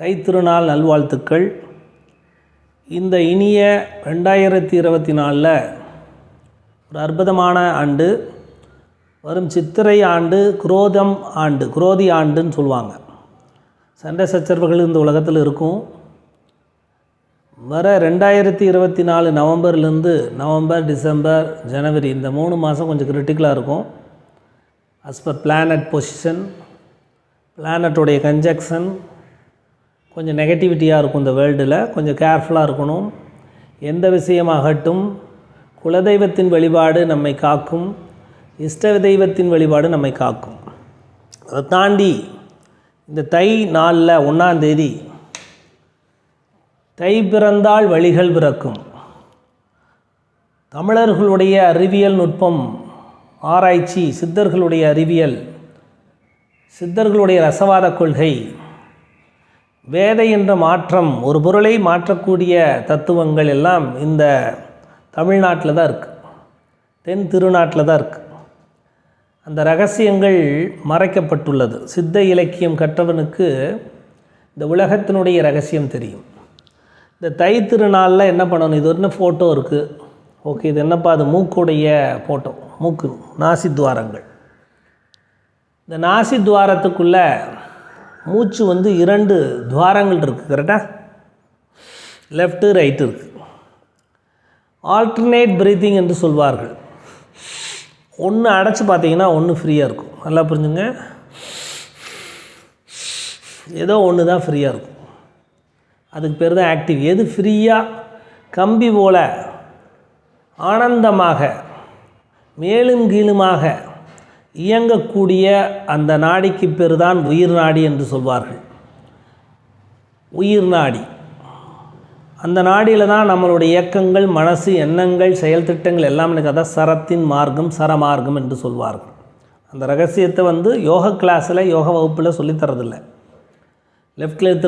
தைத்திருநாள் நல்வாழ்த்துக்கள். இந்த இனிய ரெண்டாயிரத்தி இருபத்தி நாலில் ஒரு அற்புதமான ஆண்டு வரும் சித்திரை ஆண்டு குரோதம் ஆண்டு குரோதி ஆண்டுன்னு சொல்லுவாங்க. சண்டை சச்சரவுகள் இந்த உலகத்தில் இருக்கும். வர ரெண்டாயிரத்தி இருபத்தி நாலு நவம்பர்லேருந்து நவம்பர் டிசம்பர் ஜனவரி இந்த மூணு மாதம் கொஞ்சம் கிரிட்டிக்கலாக இருக்கும். அஸ் பர் பிளானட் பொசிஷன் பிளானட்டோடைய கன்ஜெக்ஷன் கொஞ்சம் நெகட்டிவிட்டியாக இருக்கும் இந்த வேர்ல்டில் கொஞ்சம் கேர்ஃபுல்லாக இருக்கணும். எந்த விஷயமாகட்டும் குலதெய்வத்தின் வழிபாடு நம்மை காக்கும். இஷ்ட தெய்வத்தின் வழிபாடு நம்மை காக்கும். அதை தாண்டி இந்த தை நாளில் ஒன்றாந்தேதி தை பிறந்தால் வழிகள் பிறக்கும். தமிழர்களுடைய அறிவியல் நுட்பம் ஆராய்ச்சி சித்தர்களுடைய அறிவியல் சித்தர்களுடைய ரசவாத கொள்கை வேதை என்ற மாற்றம் ஒரு பொருளை மாற்றக்கூடிய தத்துவங்கள் எல்லாம் இந்த தமிழ்நாட்டில் தான் இருக்குது தென் திருநாட்டில் தான் இருக்குது அந்த ரகசியங்கள் மறைக்கப்பட்டுள்ளது. சித்த இலக்கியம் கற்றவனுக்கு இந்த உலகத்தினுடைய ரகசியம் தெரியும். இந்த தை திருநாளில் என்ன பண்ணணும்? இது ஒன்று ஃபோட்டோ இருக்குது ஓகே இது என்னப்பா? அது மூக்குடைய ஃபோட்டோ மூக்கு நாசி துவாரங்கள் இந்த நாசி துவாரத்துக்குள்ளே மூச்சு வந்து இரண்டு துவாரங்கள் இருக்குது கரெக்டாக லெஃப்ட்டு ரைட்டு இருக்குது ஆல்டர்னேட் பிரீத்திங் என்று சொல்வார்கள். ஒன்று அடைச்சி பார்த்தீங்கன்னா ஒன்று ஃப்ரீயாக இருக்கும். நல்லா புரிஞ்சுங்க? ஏதோ ஒன்று தான் ஃப்ரீயாக இருக்கும். அதுக்கு பேர் தான் ஆக்டிவ் எது ஃப்ரீயாக கம்பி போல் ஆனந்தமாக மேலும் கீழுமாக இயங்கக்கூடிய அந்த நாடிக்கு பேர் தான் உயிர் நாடி என்று சொல்வார்கள். உயிர் நாடி. அந்த நாடியில் தான் நம்மளுடைய இயக்கங்கள் மனசு எண்ணங்கள் செயல் திட்டங்கள் எல்லாம் எனக்கு அதான் சரத்தின் மார்க்கம் சரமார்க்கம் என்று சொல்வார்கள். அந்த ரகசியத்தை வந்து யோகா கிளாஸில் யோகா வகுப்பில் சொல்லித் தரதில்லை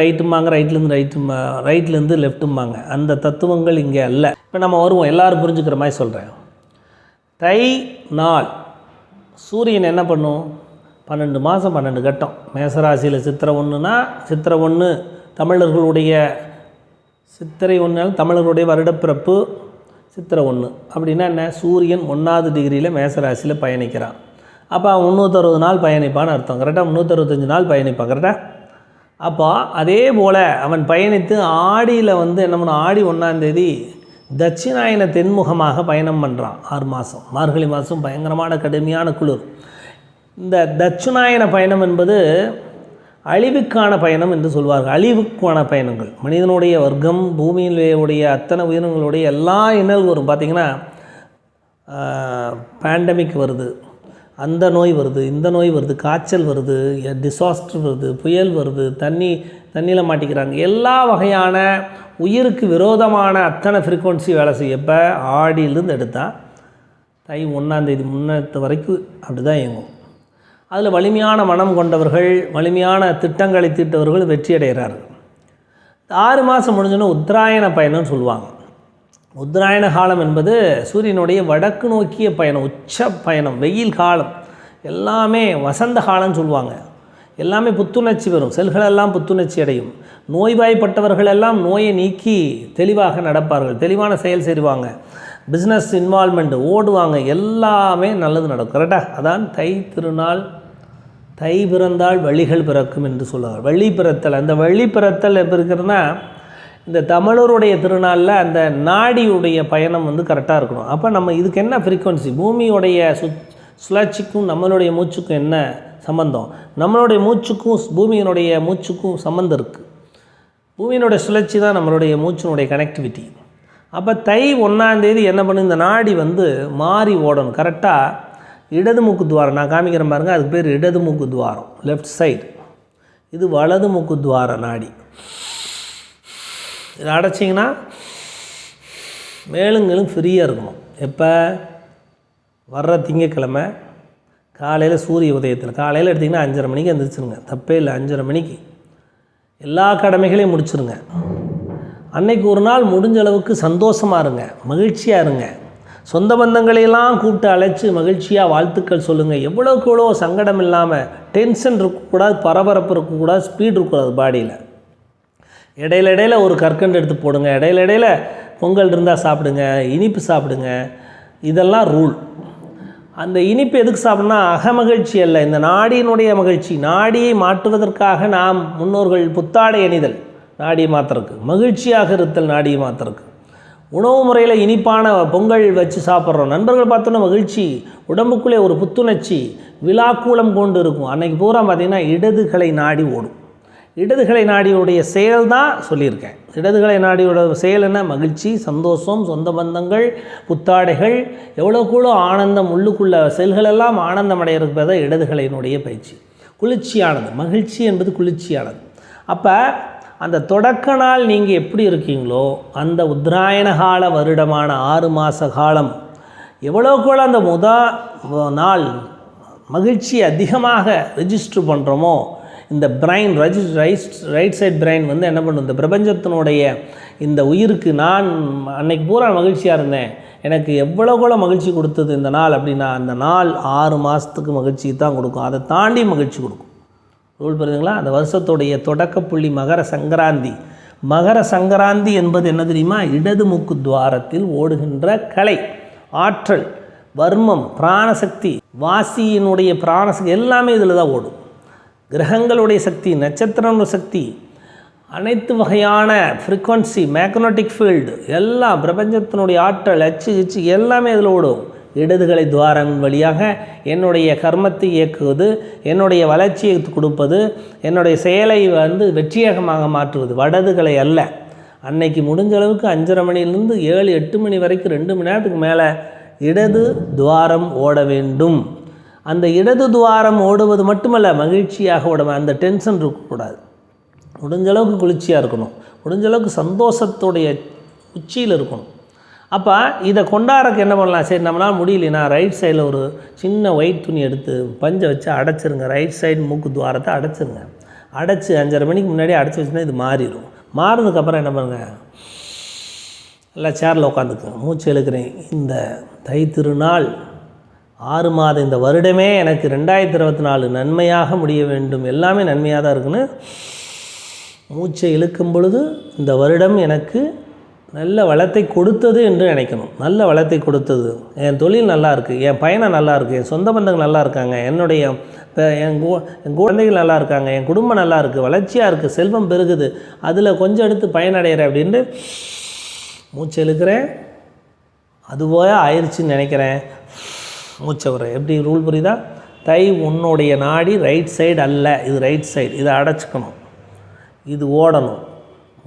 ரைட்டும்பாங்க ரைட்லேருந்து ரைட்டும் ரைட்லேருந்து லெஃப்ட்டும்பாங்க அந்த தத்துவங்கள் இங்கே அல்ல. இப்போ நம்ம வருவோம். எல்லோரும் புரிஞ்சுக்கிற மாதிரி சொல்கிறேன் தை நாள். சூரியன் என்ன பண்ணும்? பன்னெண்டு மாதம் பன்னெண்டு கட்டம். மேசராசியில் சித்திரை ஒன்றுனா சித்திரை ஒன்று தமிழர்களுடைய சித்திரை ஒன்றால் தமிழர்களுடைய வருடப்பிறப்பு சித்திரை ஒன்று அப்படின்னா என்ன? சூரியன் ஒன்றாவது டிகிரியில் மேசராசியில் பயணிக்கிறான். அப்போ அவன் முந்நூற்றறுபது நாள் பயணிப்பான்னு அர்த்தம். கரெக்டாக முந்நூற்றறுபத்தஞ்சு நாள் பயணிப்பான். கரெக்டாக அப்போ அதே போல் அவன் பயணித்து ஆடியில் வந்து என்ன பண்ணும்? ஆடி ஒன்றாந்தேதி தட்சிணாயன தென்முகமாக பயணம் பண்ணுறான் ஆறு மாதம் மார்கழி மாதம் பயங்கரமான கடுமையான குளிர். இந்த தட்சிணாயன பயணம் என்பது அழிவுக்கான பயணம் என்று சொல்வார்கள். அழிவுக்கான பயணங்கள். மனிதனுடைய வர்க்கம் பூமியிலுடைய அத்தனை உயிரினங்களுடைய எல்லா இன்னல்களும் பார்த்திங்கன்னா பேண்டமிக் வருது. அந்த நோய் வருது இந்த நோய் வருது காய்ச்சல் வருது டிசாஸ்டர் வருது புயல் வருது தண்ணி தண்ணியில் மாட்டிக்கிறாங்க. எல்லா வகையான உயிருக்கு விரோதமான அத்தனை ஃப்ரீக்குவன்சி வேலை செய்யப்போ ஆடியிலேருந்து எடுத்தால் தை ஒன்றாந்தேதி முன்னத்து வரைக்கும் அப்படி தான் இயங்கும். அதில் வலிமையான மனம் கொண்டவர்கள் வலிமையான திட்டங்களை தீட்டவர்கள் வெற்றி அடைகிறார்கள் ஆறு மாதம் முடிஞ்சோன்னா உத்தராயண பயணம்னு சொல்லுவாங்க. உத்தராயண காலம் என்பது சூரியனுடைய வடக்கு நோக்கிய பயணம் உச்ச பயணம் வெயில் காலம். எல்லாமே வசந்த காலம்னு சொல்லுவாங்க. எல்லாமே புத்துணர்ச்சி வரும் செல்களெல்லாம் புத்துணர்ச்சி அடையும். நோய்வாய்ப்பட்டவர்கள் எல்லாம் நோயை நீக்கி தெளிவாக நடப்பார்கள். தெளிவான செயல் செய்வாங்க. பிஸ்னஸ் இன்வால்மெண்ட் ஓடுவாங்க. எல்லாமே நல்லது நடக்கும். கரெக்டாக அதான் தை திருநாள் தை பிறந்தால் வழிகள் பிறக்கும் என்று சொல்லுவார் வழி பிறத்தல். அந்த வழி பிறத்தல் எப்போ இருக்கிறதுனா இந்த தமிழருடைய திருநாளில் அந்த நாடியுடைய பயணம் வந்து கரெக்டாக இருக்கணும். அப்போ நம்ம இதுக்கு என்ன ஃப்ரீக்குவன்சி பூமியுடைய சு சுழற்சிக்கும் நம்மளுடைய மூச்சுக்கும் என்ன சம்மந்தம் நம்மளுடைய மூச்சுக்கும் பூமியினுடைய மூச்சுக்கும் சம்மந்தம் இருக்குது பூமியினுடைய சுழற்சி தான் நம்மளுடைய மூச்சினுடைய கனெக்டிவிட்டி அப்போ தை ஒன்றாந்தேதி என்ன பண்ணும்? இந்த நாடி வந்து மாறி ஓடணும். கரெக்டாக இடது மூக்கு துவாரம். நான் காமிக்கிறேன் பாருங்கள் அதுக்கு பேர் இடது மூக்கு துவாரம். லெஃப்ட் சைடு இது வலது மூக்கு துவார நாடி. இதை அடைச்சிங்கன்னா மேலுங்களும் ஃப்ரீயாக இருக்கணும். எப்போ? வர்ற திங்கக்கிழமை காலையில் சூரிய உதயத்தில். காலையில் எடுத்திங்கன்னா அஞ்சரை மணிக்கு எந்திரிச்சிருங்க. தப்பே இல்லை அஞ்சரை மணிக்கு. எல்லா கடமைகளையும் முடிச்சிருங்க. அன்னைக்கு ஒரு நாள் முடிஞ்ச அளவுக்கு சந்தோஷமாக இருங்க மகிழ்ச்சியாக இருங்க. சொந்த பந்தங்களையெல்லாம் கூப்பிட்டு அழைச்சி மகிழ்ச்சியாக வாழ்த்துக்கள் சொல்லுங்கள் எவ்வளோக்கு எவ்வளோ சங்கடம் இல்லாமல் டென்ஷன் இருக்கக்கூடாது பரபரப்பு இருக்கக்கூடாது ஸ்பீட் இருக்கக்கூடாது பாடியில் இடையில இடையில ஒரு கற்கண்டு எடுத்து போடுங்க. இடையில இடையில பொங்கல் இருந்தால் சாப்பிடுங்க இனிப்பு சாப்பிடுங்க. இதெல்லாம் ரூல். அந்த இனிப்பு எதுக்கு சாப்பிட்னா அகமகிழ்ச்சி அல்ல. இந்த நாடியினுடைய மகிழ்ச்சி. நாடியை மாற்றுவதற்காக நாம் முன்னோர்கள் புத்தாடை அணிதல் நாடியை மாத்துறதுக்கு. மகிழ்ச்சியாக இருத்தல் நாடியை மாத்துறதுக்கு. உணவு முறையில் இனிப்பான பொங்கல் வச்சு சாப்பிட்றோம். நண்பர்கள் பார்த்தோன்னா மகிழ்ச்சி உடம்புக்குள்ளே ஒரு புத்துணர்ச்சி விழாக்கூலம் கொண்டு இருக்கும். அன்னைக்கு பூரா பார்த்திங்கன்னா இடதுகளை நாடி ஓடும். இடதுகளை நாடியுடைய செயல் தான் சொல்லியிருக்கேன். இடதுகளை நாடியோட செயல் என்ன? மகிழ்ச்சி சந்தோஷம் சொந்த பந்தங்கள் புத்தாடைகள் எவ்வளோக்குள்ளோ ஆனந்தம் உள்ளுக்குள்ள செல்களெல்லாம் ஆனந்தம் அடையிறதுக்கு தான் இடதுகளினுடைய பயிற்சி. குளிர்ச்சியானது மகிழ்ச்சி என்பது குளிர்ச்சியானது. அப்போ அந்த தொடக்க நாள் நீங்கள் எப்படி இருக்கீங்களோ அந்த உத்தராயண கால வருடமான ஆறு மாத காலம் எவ்வளோக்குள்ள அந்த முத நாள் மகிழ்ச்சி அதிகமாக ரெஜிஸ்டர் பண்ணுறோமோ இந்த பிரைன் ரஜி ரைட் ரைட் சைட் பிரைன் வந்து என்ன பண்ணும்? இந்த பிரபஞ்சத்தினுடைய இந்த உயிருக்கு நான் அன்னைக்கு பூரா மகிழ்ச்சியாக இருந்தேன். எனக்கு எவ்வளோக்குள்ள மகிழ்ச்சி கொடுத்தது இந்த நாள் அப்படின்னா அந்த நாள் ஆறு மாதத்துக்கு மகிழ்ச்சி தான் கொடுக்கும். அதை தாண்டி மகிழ்ச்சி கொடுக்கும். ரூல் புரியுதுங்களா? அந்த வருஷத்துடைய தொடக்கப்புள்ளி மகர சங்கராந்தி. மகர சங்கராந்தி என்பது என்ன தெரியுமா? இடது மூக்கு துவாரத்தில் ஓடுகின்ற கலை ஆற்றல் வர்மம் பிராணசக்தி வாசியினுடைய பிராணசக்தி எல்லாமே இதில் தான் ஓடும். கிரகங்களுடைய சக்தி நட்சத்திரங்களோட சக்தி அனைத்து வகையான ஃப்ரீக்வன்சி மேக்னட்டிக் ஃபீல்டு எல்லாம் பிரபஞ்சத்தினுடைய ஆற்றல் அச்சு கிச்சு எல்லாமே இதில் ஓடும். இடதுகளை துவாரம் வழியாக என்னுடைய கர்மத்தை இயக்குவது என்னுடைய வளர்ச்சியை கொடுப்பது என்னுடைய செயலை வந்து வெற்றியகமாக மாற்றுவது. வடதுகளை அல்ல. அன்னைக்கு முடிஞ்ச அளவுக்கு அஞ்சரை மணிலேருந்து ஏழு எட்டு மணி வரைக்கும் ரெண்டு மணி நேரத்துக்கு மேலே இடது துவாரம் ஓட வேண்டும். அந்த இடது துவாரம் ஓடுவது மட்டுமல்ல மகிழ்ச்சியாக ஓட அந்த டென்ஷன் இருக்கக்கூடாது. முடிஞ்ச அளவுக்கு குளிர்ச்சியாக இருக்கணும். முடிஞ்ச அளவுக்கு சந்தோஷத்துடைய உச்சியில் இருக்கணும். அப்போ இதை கொண்டாடுறக்கு என்ன பண்ணலாம்? சரி நம்மளால் முடியலனா ரைட் சைடில் ஒரு சின்ன ஒயிட் துணி எடுத்து பஞ்சை வச்சு அடைச்சிருங்க. ரைட் சைடு மூக்கு துவாரத்தை அடைச்சிருங்க. அடைச்சி அஞ்சரை மணிக்கு முன்னாடி அடைச்சி வச்சுன்னா இது மாறிடும். மாறினதுக்கப்புறம் என்ன பண்ணுங்கள் எல்லாம் சேரில் உட்காந்துக்குங்க. மூச்சு இழுக்கிறேன். இந்த தை திருநாள் ஆறு மாதம் இந்த வருடமே எனக்கு ரெண்டாயிரத்தி இருபத்தி நாலு நன்மையாக முடிய வேண்டும். எல்லாமே நன்மையாக தான் இருக்குன்னு மூச்சை இழுக்கும் பொழுது இந்த வருடம் எனக்கு நல்ல வளத்தை கொடுத்தது என்று நினைக்கணும். நல்ல வளத்தை கொடுத்தது. என் தொழில் நல்லா இருக்குது என் பயணம் நல்லா இருக்குது என் சொந்த பந்தங்கள் நல்லா இருக்காங்க. என்னுடைய என் என் குழந்தைகள் நல்லா இருக்காங்க. என் குடும்பம் நல்லா இருக்குது வளர்ச்சியாக இருக்குது செல்வம் பெருகுது. அதில் கொஞ்சம் எடுத்து பயனடைகிறேன் அப்படின்ட்டு மூச்சு இழுக்கிறேன். அதுபோல் ஆயிடுச்சுன்னு நினைக்கிறேன். மூச்சை வர எப்படி ரூல் புரியுதா? தை உன்னுடைய நாடி ரைட் சைடு அல்ல. இது ரைட் சைடு இதை அடைச்சிக்கணும். இது ஓடணும்.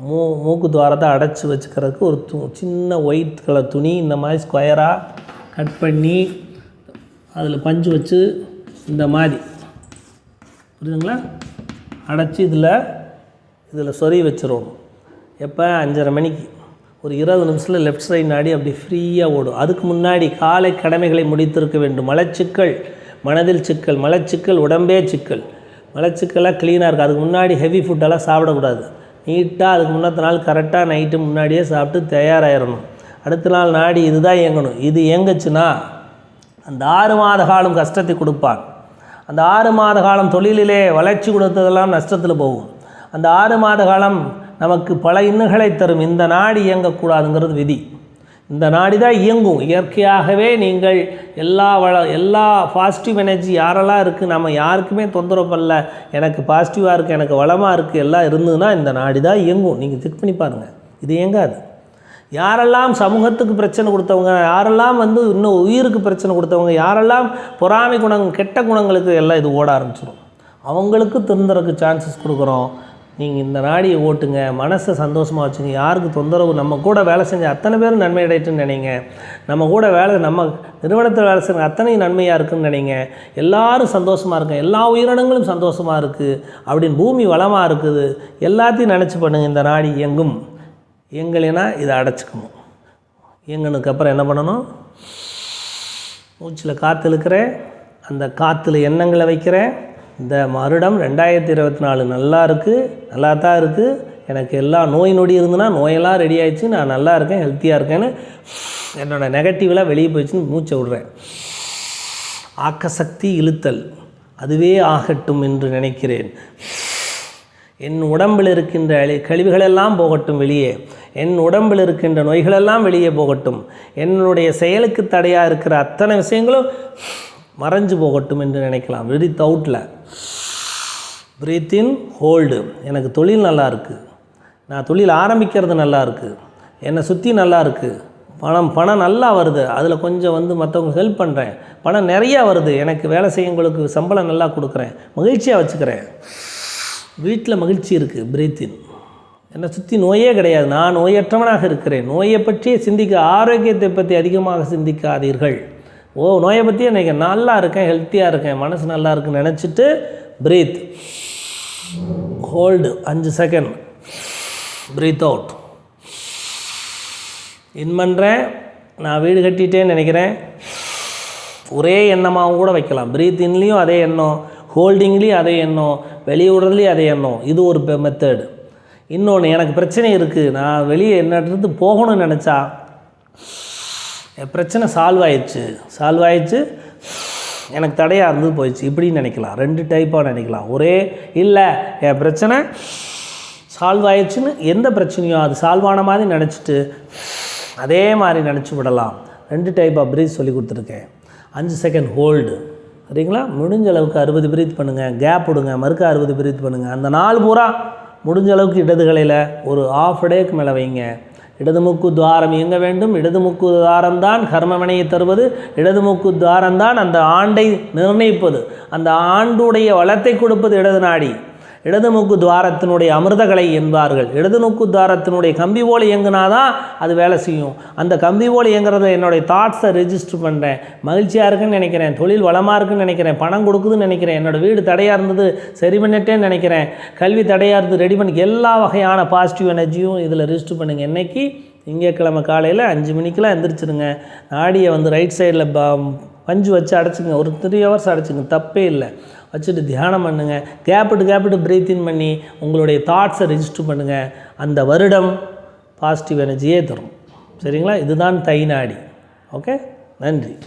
மூ மூக்கு துவாரத்தை அடைச்சி வச்சுக்கிறதுக்கு ஒரு து சின்ன ஒயிட் கலர் துணி இந்த மாதிரி ஸ்கொயராக கட் பண்ணி அதில் பஞ்சு வச்சு இந்த மாதிரி. புரியுதுங்களா? அடைச்சி இதில் இதில் சொறி வச்சிடணும். எப்போ? அஞ்சரை மணிக்கு. ஒரு இருபது நிமிஷத்தில் லெஃப்ட் சைடு நாடி அப்படி ஃப்ரீயாக ஓடும். அதுக்கு முன்னாடி காலை கடமைகளை முடித்திருக்க வேண்டும். மலச்சிக்கல் மனதில் சிக்கல் மலச்சிக்கல் உடம்பே சிக்கல். மலச்சிக்கலாக க்ளீனாக இருக்குது அதுக்கு முன்னாடி ஹெவி ஃபுட்டெல்லாம் சாப்பிடக்கூடாது. நீட்டாக அதுக்கு முன்னத்த நாள் கரெக்டாக நைட்டு முன்னாடியே சாப்பிட்டு தயாராகிடணும் அடுத்த நாள் நாடி இதுதான் இயங்கணும். இது இயங்குச்சுன்னா அந்த ஆறு மாத காலம் கஷ்டத்தை கொடுப்பான். அந்த ஆறு மாத காலம் தொழிலிலே வளர்ச்சி கொடுத்ததெல்லாம் நஷ்டத்தில் போகும். அந்த ஆறு மாத காலம் நமக்கு பல இன்னுகளை தரும். இந்த நாடு இயங்கக்கூடாதுங்கிறது விதி. இந்த நாடி தான் இயங்கும். இயற்கையாகவே நீங்கள் எல்லா வள எல்லா பாசிட்டிவ் எனர்ஜி யாரெல்லாம் இருக்குது நம்ம யாருக்குமே தொந்தரவு பண்ணல. எனக்கு பாசிட்டிவாக இருக்குது எனக்கு வளமாக இருக்குது எல்லாம் இருந்ததுன்னா இந்த நாடி தான் இயங்கும். நீங்கள் செக் பண்ணி பாருங்கள் இது இயங்காது. யாரெல்லாம் சமூகத்துக்கு பிரச்சனை கொடுத்தவங்க யாரெல்லாம் வந்து இன்னும் உயிருக்கு பிரச்சனை கொடுத்தவங்க யாரெல்லாம் பொறாமை குணங்கள் கெட்ட குணங்களுக்கு எல்லாம் இது ஓட ஆரம்பிச்சிடும் அவங்களுக்கு திருந்துறதுக்கு சான்சஸ் கொடுக்குறோம். நீங்கள் இந்த நாடியை ஓட்டுங்க மனசை சந்தோஷமாக வச்சுங்க. யாருக்கு தொந்தரவு நம்ம கூட வேலை செஞ்ச அத்தனை பேரும் நன்மை அடையட்டுன்னு நினைங்க. நம்ம கூட வேலை நம்ம நிறுவனத்தில் வேலை செய்கிற அத்தனையும் நன்மையாக இருக்குன்னு நினைங்க. எல்லாரும் சந்தோஷமாக இருக்க எல்லா உயிரினங்களும் சந்தோஷமாக இருக்குது அப்படின்னு பூமி வளமாக இருக்குது. எல்லாத்தையும் நினச்சி பண்ணுங்கள் இந்த நாடி இயங்கும். இயங்கலைன்னா இதை அடைச்சிக்கணும். இயங்கினதுக்கு அப்புறம் என்ன பண்ணணும்? மூச்சில் காற்று இழுக்கிறேன். அந்த காற்றுல எண்ணங்களை வைக்கிறேன். இந்த வருடம் ரெண்டாயிரத்தி இருபத்தி நாலு நல்லா இருக்குது நல்லா தான் இருக்குது எனக்கு எல்லா நோய் நொடி இருந்துன்னா நோயெல்லாம் ரெடி ஆயிடுச்சு. நான் நல்லா இருக்கேன் ஹெல்த்தியாக இருக்கேன்னு என்னோடய நெகட்டிவ்லாம் வெளியே போயிடுச்சுன்னு மூச்சை விடுறேன். ஆக்கசக்தி இழுத்தல் அதுவே ஆகட்டும் என்று நினைக்கிறேன். என் உடம்பில் இருக்கின்ற அழி- கழிவுகளெல்லாம் போகட்டும் வெளியே. என் உடம்பில் இருக்கின்ற நோய்களெல்லாம் வெளியே போகட்டும். என்னுடைய செயலுக்கு தடையாக இருக்கிற அத்தனை விஷயங்களும் மறைஞ்சு போகட்டும் என்று நினைக்கலாம். விரித் அவுட்டில் பிரீத் இன் ஹோல்டு எனக்கு தொழில் நல்லா இருக்குது நான் தொழில் ஆரம்பிக்கிறது நல்லா இருக்குது என்னை சுற்றி நல்லா இருக்குது பணம் பணம் நல்லா வருது. அதில் கொஞ்சம் வந்து மற்றவங்களுக்கு ஹெல்ப் பண்ணுறேன் பணம் நிறையா வருது. எனக்கு வேலை செய்யவங்களுக்கு சம்பளம் நல்லா கொடுக்குறேன். மகிழ்ச்சியாக வச்சுக்கிறேன். வீட்டில் மகிழ்ச்சி இருக்குது பிரீத் இன் என்னை சுற்றி நோயே கிடையாது. நான் நோயற்றவனாக இருக்கிறேன். நோயை பற்றியே சிந்திக்க ஆரோக்கியத்தை பற்றி அதிகமாக சிந்திக்காதீர்கள். ஓ நோயை பற்றி எனக்கு நல்லா இருக்கேன் ஹெல்த்தியாக இருக்கேன் மனசு நல்லா இருக்குன்னு நினச்சிட்டு ப்ரீத் ஹோல்டு அஞ்சு செகண்ட் ப்ரீத் அவுட் இன் பண்ணுறேன் நான் வீடு கட்டிட்டேன்னு நினைக்கிறேன். ஒரே எண்ணமாகவும் கூட வைக்கலாம். ப்ரீத் இன்லேயும் அதே எண்ணம் ஹோல்டிங்லேயும் அதே எண்ணம் வெளியே விடுறதுலேயும் அதே எண்ணம். இது ஒரு மெத்தேடு இன்னொன்று எனக்கு பிரச்சனை இருக்குது நான் வெளியே என்னட்டு போகணும்னு நினச்சா பிரச்சனை சால்வ் ஆயிடுச்சு. சால்வ் ஆயிடுச்சு. எனக்கு தடையாக இருந்து போயிடுச்சு. இப்படின்னு நினைக்கலாம். ரெண்டு டைப்பாக நினைக்கலாம். ஒரே இல்லை என் பிரச்சனை சால்வ் ஆயிடுச்சுன்னு எந்த பிரச்சனையோ அது சால்வ் ஆன மாதிரி நினச்சிட்டு அதே மாதிரி நினச்சி விடலாம். ரெண்டு டைப் ஆஃப் பிரீத் சொல்லி கொடுத்துருக்கேன். அஞ்சு செகண்ட் ஹோல்டு சரிங்களா? முடிஞ்ச அளவுக்கு அறுபது பிரீத் பண்ணுங்கள் கேப் விடுங்க. மறுக்க அறுபது பிரீத் பண்ணுங்கள் அந்த நாள் பூரா முடிஞ்ச அளவுக்கு இடது கலையில் ஒரு ஆஃப் டேக்கு மேலே வைங்க. இடது மூக்கு துவாரம் இயங்க வேண்டும். இடது மூக்கு துவாரம்தான் கர்மவினையை தருவது. இடது மூக்கு துவாரம்தான் அந்த ஆண்டை நிர்ணயிப்பது. அந்த ஆண்டுடைய வளத்தை கொடுப்பது இடது நாடி. இடது மூக்கு துவாரத்தினுடைய அமிர்தகலை என்பார்கள். இடதுநோக்கு துவாரத்தினுடைய கம்பி போல் இயங்குனாதான் அது வேலை செய்யும். அந்த கம்பி போல் இயங்குறத என்னுடைய தாட்ஸை ரெஜிஸ்டர் பண்ணுறேன் மகிழ்ச்சியாக இருக்குன்னு நினைக்கிறேன். தொழில் வளமாக இருக்குன்னு நினைக்கிறேன். பணம் கொடுக்குதுன்னு நினைக்கிறேன். என்னோட வீடு தடையாக இருந்தது சரி பண்ணிட்டேன்னு நினைக்கிறேன். கல்வி தடையாக இருந்தது ரெடி பண்ணி எல்லா வகையான பாசிட்டிவ் எனர்ஜியும் இதில் ரெஜிஸ்டர் பண்ணுங்கள் என்றைக்கு திங்கக்கிழமை காலையில் அஞ்சு மணிக்கெலாம் எந்திரிச்சிருங்க. நாடியை வந்து ரைட் சைடில் ப பஞ்சு வச்சு அடைச்சிங்க. ஒரு த்ரீ ஹவர்ஸ் அடைச்சிங்க. தப்பே இல்லை. வச்சுட்டு தியானம் பண்ணுங்கள் கேப்பிட்டு கேப்பிட்டு பிரீத் இன் பண்ணி உங்களுடைய தாட்ஸை ரெஜிஸ்டர் பண்ணுங்கள் அந்த வருடம் பாசிட்டிவ் எனர்ஜியே தரும். சரிங்களா? இதுதான் தை நாடி. ஓகே நன்றி.